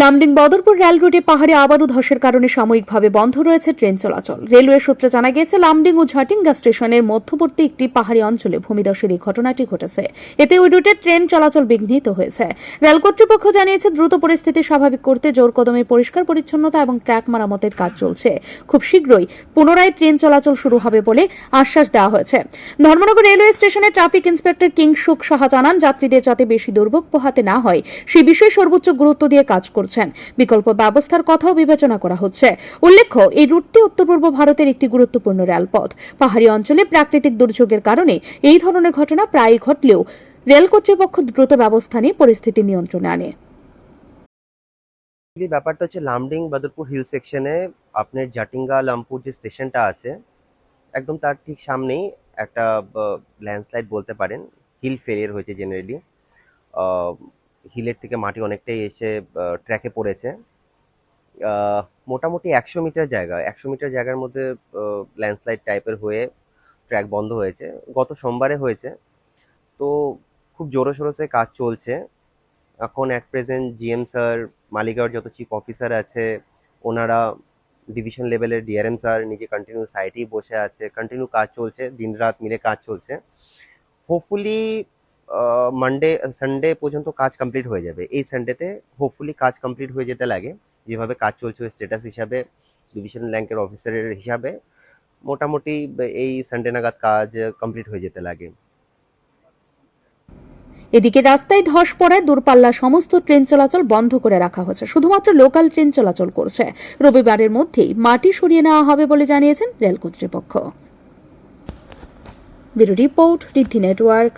Lumding Badarpur rail রুটে পাহাড়ে আবারও ধসের কারণে সাময়িকভাবে বন্ধ রয়েছে ট্রেন চলাচল। রেলওয়ে সূত্রে জানা গিয়েছে, লামডিং ও ঝাটিঙ্গা স্টেশনের মধ্যবর্তী একটি পাহাড়ি অঞ্চলে ভূমিধসের এই ঘটনাটি ঘটেছে। এতে ওই রুটে ট্রেন চলাচল বিঘ্নিত হয়েছে। রেল কর্তৃপক্ষ জানিয়েছে, দ্রুত পরিস্থিতি স্বাভাবিক করতে জোর কদমে পরিষ্কার পরিচ্ছন্নতা এবং ট্র্যাক মেরামতের কাজ চলছে। খুব শীঘ্রই পুনরায় ট্রেন চলাচল শুরু হবে বলে আশ্বাস দেওয়া হয়েছে। ধর্মনগর রেলওয়ে স্টেশনের ট্রাফিক ইন্সপেক্টর কিং কিংসুক সাহা জানান, যাত্রীদের যাতে বেশি দুর্ভোগ পোহাতে না হয়, সে বিষয়ে সর্বোচ্চ গুরুত্ব দিয়ে কাজ করছেন। বিকল্প ব্যবস্থার কথাও বিবেচনা করা হচ্ছে। উল্লেখ্য, এই রুটটি উত্তর পূর্ব ভারতের একটি গুরুত্বপূর্ণ রেলপথ। পাহাড়ি অঞ্চলে প্রাকৃতিক দুর্যোগের কারণে এই ধরনের ঘটনা প্রায়ই ঘটলেও রেল কর্তৃপক্ষ দ্রুত ব্যবস্থা নিয়ে পরিস্থিতি নিয়ন্ত্রণে আনে। ব্যাপারটা হচ্ছে লামডিং বাদরপুর হিল সেকশনে আপনার জাটিঙ্গা লামপুর যে স্টেশনটা আছে, একদম তার ঠিক সামনেই একটা ল্যান্ডস্লাইড বলতে পারেন। হিল ফেলিয়ার হয়েছে জেনারেলি হিলের থেকে মাটি অনেকটাই এসে ট্র্যাকে পড়েছে। মোটামুটি একশো মিটার জায়গা, একশো মিটার জায়গার মধ্যে ল্যান্ডস্লাইড টাইপের হয়ে ট্র্যাক বন্ধ হয়েছে। গত সোমবারে হয়েছে। তো খুব জোরো সোরোসে কাজ চলছে। এখন অ্যাট প্রেজেন্ট জিএম স্যার মালিগাঁওর যত চিফ অফিসার আছে, ওনারা ডিভিশন লেভেলের ডিআরএম স্যার নিজে কন্টিনিউ সাইটেই বসে আছে। কন্টিনিউ কাজ চলছে দিন রাত মিলে কাজ চলছে। হোপফুলি মানডে সানডে পর্যন্ত কাজ কমপ্লিট হয়ে যাবে। এই সানডেতে হোপফুলি কাজ কমপ্লিট হয়ে যেতে লাগে। যেভাবে কাজ চলছে স্ট্যাটাস হিসাবে ডিভিশন র্যাঙ্কের অফিসারের হিসাবে, মোটামুটি এই সানডে নাগাদ কাজ কমপ্লিট হয়ে যেতে লাগে। এদিকে রাস্তায় ধস পড়ায় দূরপাল্লা সমস্ত ট্রেন চলাচল বন্ধ করে রাখা হয়েছে। শুধুমাত্র লোকাল ট্রেন চলাচল করছে। রবিবারের মধ্যেই মাটি সরিয়ে নেওয়া হবে বলে জানিয়েছেন রেল কর্তৃপক্ষ। Report Riddhi network.